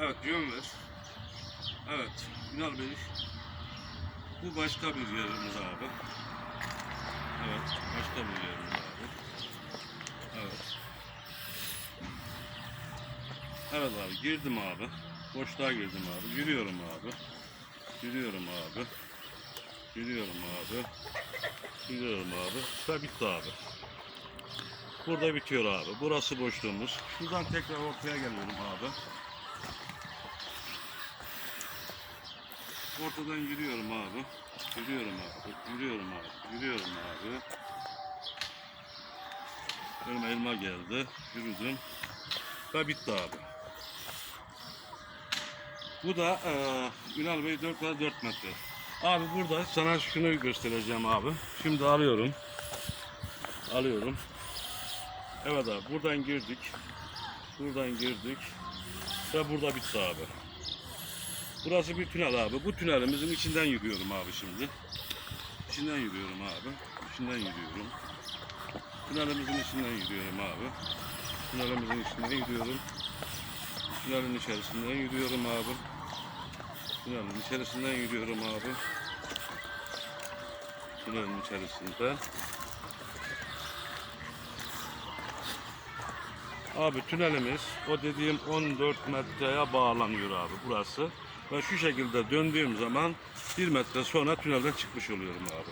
Evet yön ver. Evet Ünal Bey. Bu başka bir yerimiz abi. Evet başka bir yerimiz abi. Evet. Evet abi girdim abi. Boşluğa girdim abi. Yürüyorum abi. Yürüyorum abi. Yürüyorum abi. Yürüyorum abi. Ve bitti abi. Burada bitiyor abi. Burası boşluğumuz. Şuradan tekrar ortaya geliyorum abi. Ortadan yürüyorum abi. Yürüyorum abi. Yürüyorum abi. Yürüyorum abi. Önüme elma geldi. Yürüdüm. Ve bitti abi. Bu da eee Ünal Bey 4 x 4 metre. Abi burada sana şunu göstereceğim abi. Şimdi alıyorum. Alıyorum. Evet abi buradan girdik. Buradan girdik. Ve burada bitti abi. Burası bir tünel abi. Bu tünelimizin içinden yürüyorum abi şimdi. İçinden yürüyorum abi. İçinden yürüyorum. Tünelimizin içinden yürüyorum abi. Tünelimizin içinden yürüyorum. Tünelin içerisinden yürüyorum abi. Tünelin içerisinden yürüyorum abi. Tünelin içerisinde. Abi tünelimiz o dediğim 14 metreye bağlanıyor abi burası. Ve şu şekilde döndüğüm zaman 1 metre sonra tünelden çıkmış oluyorum abi.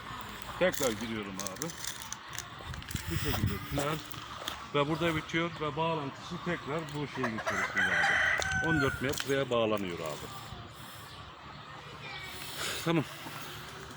Tekrar giriyorum abi. Bu şekilde tünel ve burada bitiyor ve bağlantısı tekrar bu şeyin içerisinde abi. 14 metreye bağlanıyor abi. Tamam.